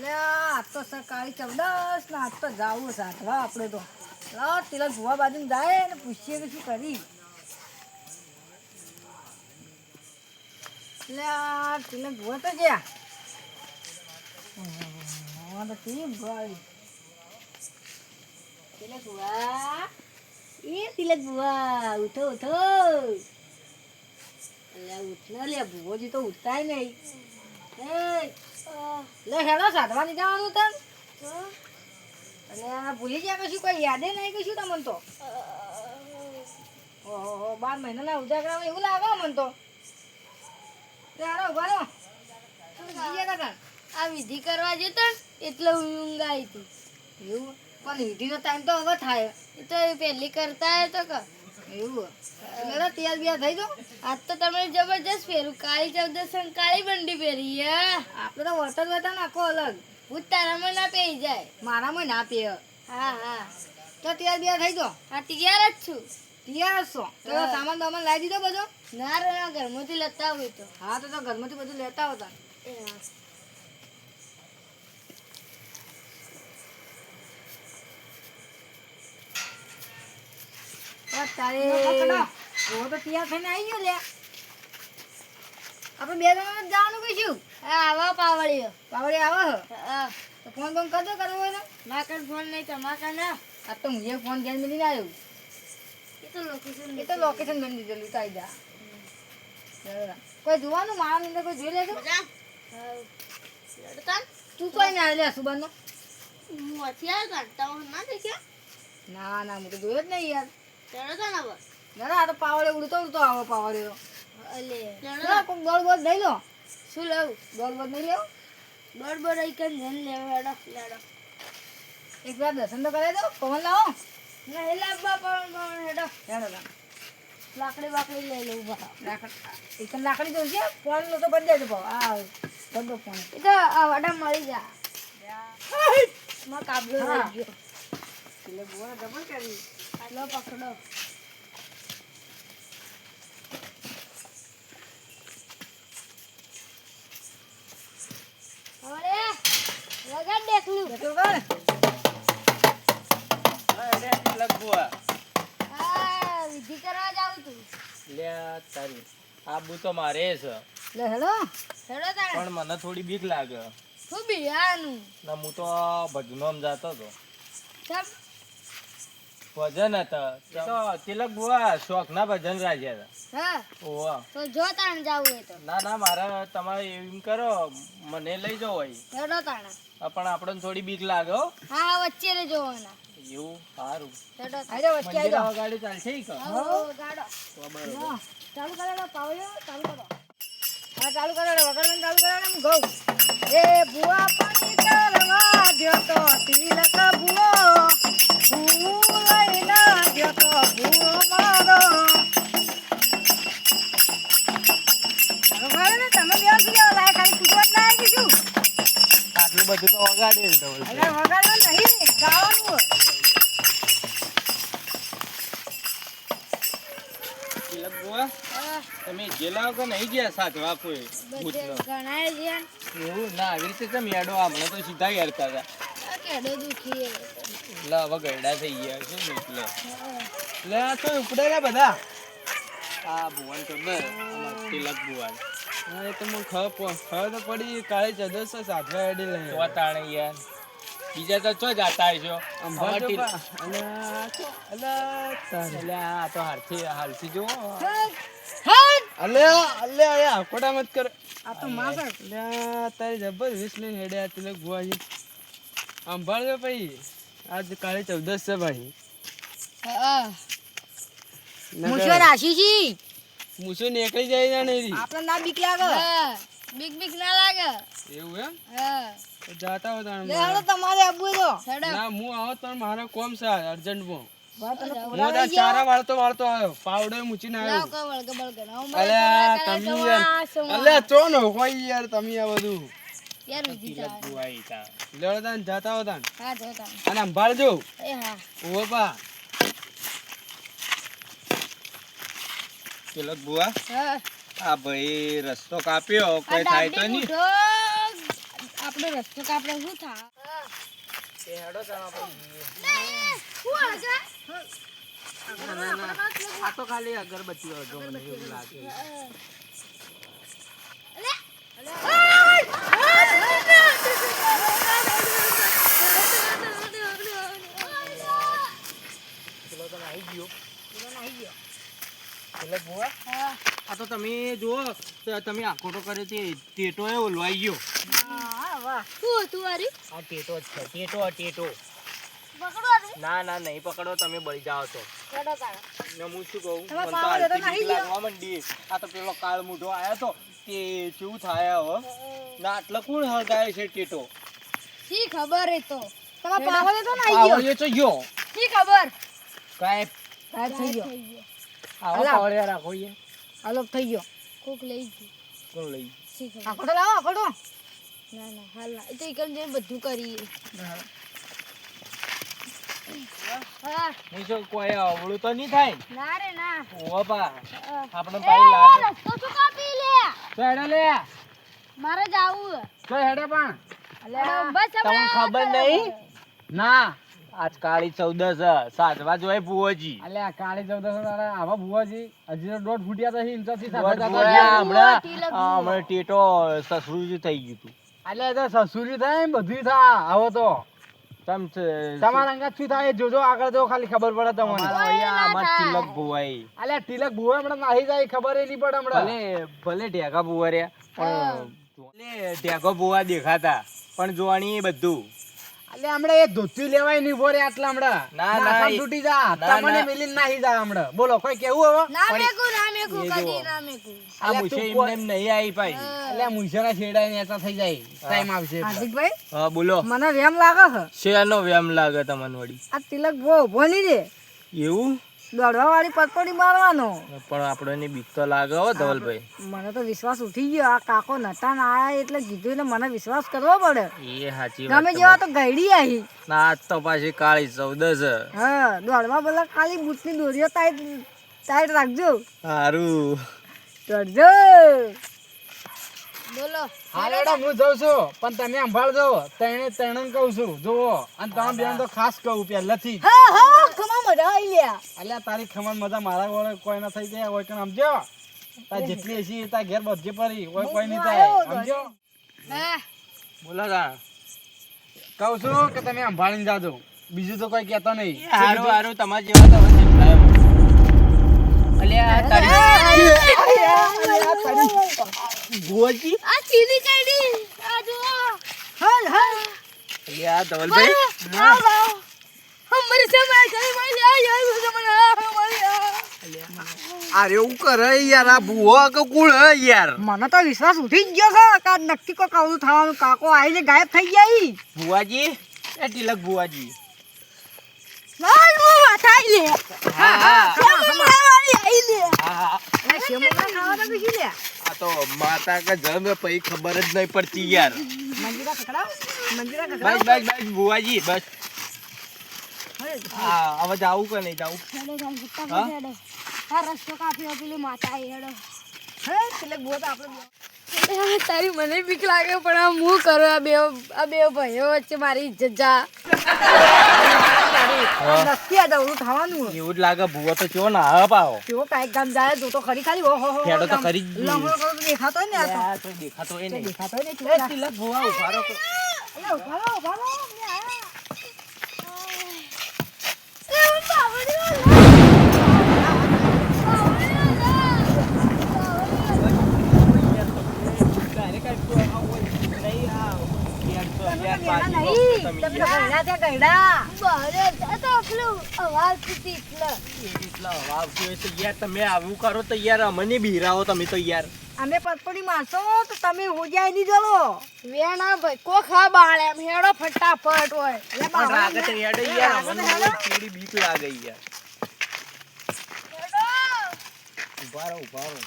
લે, આજ તો સર ચૌદસ ને આજ તો જાવું સાધવા આપણે તો. બાજુ જાય પૂછીએ કે શું તો ગયા. તો કેવી ભાઈ? એ તિલક ભુવા, ઉઠો ઉઠો. અલ્યા, ઉઠ ને લે ભુવોજી તો ઉઠતાય નહીં. લે હેલો સાધવાની જવાનું તન. અને આ ભૂલી ગયા કશું કોઈ યાદે નહીં કશું તમને તો? ઓહો બાર મહિનાના ઉજાગરામાં એવું લાગે મને તો. હારો હેડો ઊભા રહો. બીજા કાકા આ વિધિ કરવા જતો એટલે ઊંઘ આવી હતી. એવું? પણ વિધિનો ટાઈમ તો હવે થાય. એ તો પહેલી કરતા તો એવું. રે તૈયાર બિયાર થઈ જાઓ આજ તો તમે જબરજસ્ત પહેરું કાળી ચૌદસ અને કાળી બંડી પહેરી આપણે તો વર્તન વર્તન નાખો અલગ. હું તારામાં ના પહેરી જાય. મારામાં ના પીએ હા હા. તો તૈયાર બિયાર થઈ જાઓ હા તૈયાર જ છું. તૈયાર છો? તો સામાન બામાન લાવી દીધો બધો? ના રે ના ઘરમાંથી લેતા હોય તો હા તો તો ઘરમાંથી બધું લેતા આવતા એ હા. બસ તારે ઓ તો તૈયાર થઈને આવી ગયો લે આપણે બે જણા જ જવાનું કહીશું આવા પાવળીઓ પાવડી આવો. તો ફોન ફોન કરજો કરવો હોય તો. કર ફોન નહીં તમાકા ના આ તો હું ફોન ઘેર મિલી આવ્યો. એ તો લોકેશન એ તો લોકેશન બની દીધેલું તો આવી જા. કોઈ જોવાનું મારા અંદર કોઈ જોઈ લેજો તું કોઈ ના લે સુબાનો? હું અત્યારે કરતા ના દેખ્યા? ના ના હું તો જોયો જ નહીં યાર. લડતા ના બસ. ના આ તો પાવડે ઉડતો ઉડતો આવો પાવડે અલે. ના કોઈ ગોળ ગોળ લઈ લો. શું લેવું? ગોળ ગોળ નહીં લેવો? આઈ કન ધન લેવા હેડો લેડો એક વાર દર્શન તો કરાવી દો પવન લાવો. ના હેલા બાપા પણ હેડો. હેડો લાકડી બાકડી લઈ લઉં બા. લાકડી એક લાકડી જોઈશે છે ફોન નો તો બદલી દેજો ભાવ આ બધો ફોન. એ તો આ વડા મળી જા. માં કાબલો. રહી ગયો. એટલે જબર કરી. આટલો પકડો. હવે વગાડ દેખલું. એટલું કર આ વિધિ કરવા જાઉં તું તારી. આબુ તો મારે છે. લે હેલો. પણ મને થોડી બીક લાગે. શું બિયાનું ને હું તો ભજનોમ જતો હતો. સબ ભજન હતા. તો તિલક બુઆ શોખ ના ભજન રાજ્યા હતા. ઓવા તો જો તાણ જાવું હોય તો. ના ના મારે તમારે એમ કરો મને લઈ જવો હોય હેડો તાણે. પણ આપણને થોડી બીક લાગે હો. હા વચ્ચે રે જોવાના એવું સારું. હેડો આજો વચ્ચે આવી ગાડી ચાલશે ઈ કે? આવો ગાડો. હા, ચાલુ કરો લો પાવડિયો ચાલુ કરો. હા ચાલુ કરો વગર ચાલુ કરો હું ગઉ એ બુઆ પાણી કરવા દ્યો તો તિલક બુઓ તો વગાડો જ બધું તો. અરે વગાડવાનું નહીં ગાવાનું તમે ગયેલા કે નહીં ગયા ભૂતનો. ગણાય છે. એવું ના આવી રીતે તમે હમણાં તો સીધા યારતા હતા આ દુખી એટલે હવે ગયડા થઈ ગયા છે ને એટલે. એટલે આ તો ઉપડે રહ્યા બધા. આ ભુવન ખબર અમાર તિલક ભુવન. હા તો મને ખબર ખબર તો પડી કાલે સાધવા લઈ તો યાર. બીજા તો ચો જાતા તિલ- અને આ તો- હારથી હાલથી જુઓ. અલે અલે આકોટા મત કર. આ તો માસા તારી જબર વીસ લઈને હેડ્યા તિલક બુઆજી સંભાળજો ભાઈ. આજ કાલે ચૌદસ છે ભાઈ. મૂછો રાશી છી? મૂછો નીકળી જાય ના નહીં આપણે ના બીક લાગે? બીક બીક ના લાગે. એવું એમ? હા. જાતા હો તાણ લે હાલો તમારે આબુ તો. ના હું આવો તો મારો કોમ છે અર્જન્ટ મો. તો ચારા વાળતો વાળતો આવ્યો. પાવડો મૂચીને આવ્યો. કો વળગે બળગે ના હું અલે આ તમે યાર. અલે ચો નો કોઈ યાર તમે આ બધું. યાર વિધિ તિલક ચાલે ભુવા ઈ તા. લેવડો તાન જાતા હો તાન હા જો તાણ અને સંભાળજો એ હા ઓવો પા તિલક ભુવા હા આ ભાઈ રસ્તો કાપ્યો કોઈ આ થાય તો દાંડી નહીં મૂઠો આપણો રસ્તો કાપડો શું થાય એ હેડો તાણ આપણે શું હશે ના, ના, ના. આ તો ખાલી અગરબત્તી હતો મને એવું લાગે પેલો તો નાહી ગયો એટલે બુઆ આ તો તમે જુઓ તો તમે આખો તો કરે તે ટેટો એ ઓલવાઈ ગયો. શું હતું વારી આ ટેટો જ છે ટેટો ટેટો. ના ના નહીં પકડો તમે બળી જાઓ છો. ને હું શું કહું? લાગવા માંડી. આ તો પેલો કાળ મૂઢો આવ્યો તો તે કેવું થાય હવે? ના આટલો કોણ હળગાય છે ટેટો? શી ખબર એ તો? તમે પાવડે તો ને આઈ ગયો. તો ગયો. શી ખબર? કાંઈ ગાયબ થઈ ગયો. આવો રાખો યાર આલોપ થઈ ગયો. કોક લઈ ગયું. કોણ લઈ ખબર? લાવો આખો ના ના હાલ ના એ તો એકલ જઈને બધું કરી શું કોઈ અવળું તો નહીં થાય? ના રે ના. પા આપણે પાઈ લાગે. રસ્તો શું કાપી લે? તો હેડો લે. મારે જાવું તો હેડે પણ. બસ તમને ખબર નહીં? ના. આજ કાળી ચૌદસ સાતવા ભુવાજી. અલે આ કાળી ચૌદસ તારા. આવા ભુવાજી હજી તો દોઢ ફૂટ્યા તો દોઢ હમણાં. હમણાં ટેટો સસરું થઈ ગયું હતું અલ્યા તો સસુરી થાય બધું થાય. આવો તો. તમ તમારા અંગાત શું થાય? જોજો આગળ જો ખાલી ખબર પડે તમને. આમાં તિલક ભુવાઈ અલ્યા તિલક ભુવા હમણાં નાહી જાય ખબર એ નહીં પડે હમણાં. ભલે ભલે ઢેગા ભુવા રહ્યા પણ ઢેકો ઢેગો ભુવા દેખાતા પણ જોવાની બધું. અલ્યા હમણાં એ ધોતી લેવાય નહીં ભોરે આટલા હમણાં. ના, ના, તૂટી જા. ના, તમને ના. મિલીને નાહી જાય હમણાં. બોલો કોઈ કેવું હવે? ના મેકુ ના મેકુ કદી ના મેકુ. આ મુશે કોઈ- એમ નહીં આવી પાછી અલ્યા મુંશાના છેડા ને એતા થઈ જાય. ટાઈમ આવશે. હાર્દિકભાઈ? હા બોલો. મને વેમ લાગે છે. શેનો વેમ લાગે તમને વડી આ તિલક બહુ ઊભો દે એવું? દોડવા વાળી પટપડી મારવાનો પણ આપણને બીક તો લાગે હો ધવલભાઈ. મને તો વિશ્વાસ ઉઠી ગયો. આ કાકો નતા ના આયા એટલે કીધું એટલે મને વિશ્વાસ કરવો પડે. એ સાચી વાત તમે જેવા તો ગઈડી આવી ના આજ તો પાછી કાળી ચૌદસ હા દોડવા પેલા ખાલી બૂટની દોરીઓ ટાઈટ ટાઈટ રાખજો. સારું દોડજો. બોલો. હા રેડો હું જઉં છું. પણ તમે સંભાળજો. તણે તણે કહું છું. જુઓ. અને તમે બેન તો ખાસ કહું પહેલેથી જ. હા હા ખમા મજા આવી લ્યા. અલ્યા તારી ખમણ મજા મારા વડે કોઈ ના થઈ ગયા હોય કે સમજો તા જેટલી હશે તાર ઘેર બધી પરી હોય કોઈ નહીં થાય. સમજો હા? બોલો તા કહું છું કે તમે સંભાળીને જાજો. બીજું તો કોઈ કહેતો નહીં. હારું હારું તમારા જેવા તો અલ્યા તારી ભુવાજી? આ ચીલી કાઢી. આ જો હાલ હાલ. અલ્યા ધવલભાઈ. આવ આવ. હમરી સમય કઈ મળી આ યાર મને અરે એવું કરે યાર આ ભુવા કે કુળ યાર. મને તો વિશ્વાસ ઉઠી જ ગયો છે કા નક્કી કોઈ કવરું થવાનું. કાકો આવીને ગાયબ થઈ જાય ભુવાજી? એ તિલક ભુવાજી. તો માતા કે જન્મ પછી ખબર જ નહીં પડતી યાર મંજીરા ખકડાવ મંજીરા બસ ખકડાવ બસ બસ ભુવાજી બસ હા હવે જાવું કે નહીં જાવું હા? રસ્તો કાપ્યો પેલી માતા હેડો હે તિલક બુआ આપણે તારી મને બીક લાગે પણ આ હું કરું? આ બે આ બે ભાઈઓ વચ્ચે મારી ઇજ્જત જા. નક્કી આ દવડું ખાવાનું. એવું જ લાગે ભૂવો તો ચો ના હવે પાવો કેવો કાંઈક ગામ જાય જો તો ખરી ખાલી ઓહો હો ખેડો તો ખરી જ લંગડો કરો તો દેખાતો ને આ તો. દેખાતો એ નહીં દેખાતો હોય ને ઉભારો ભુવા ઊભા રહો. અલા, ઊભા રહો, ઊભા રહો, મેં આયા. તમે તો ગયડા તો. એટલા છે. યાર તમે આવું કરો તો યાર અમને બિરાવો તમે તો યાર. અમે મારશો તો તમે હોજાય નહીં જલો વેણા ભાઈ કોખા બાળ એમ હેડો ફટાફટ હોય. એટલે યાર અમને થોડી બીક લાગે યાર. ઊભા રહો ઊભા રહો.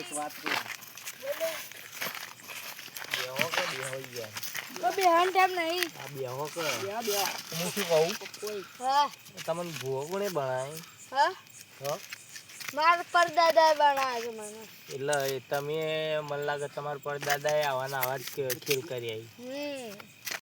એક વાત કે બેહો યાર તો બેહન ટાઈમ નહીં. આ બેહો કે. હું શું કહું? હા. તમને ભૂવો કોણે બનાય. હા? હા? મારા પરદાદા બનાવ્યા મને. એટલે તમે મને લાગે તમારા પરદાદાએ આવાના આવા જ ખે- ખેલ કરી આવી. હમ.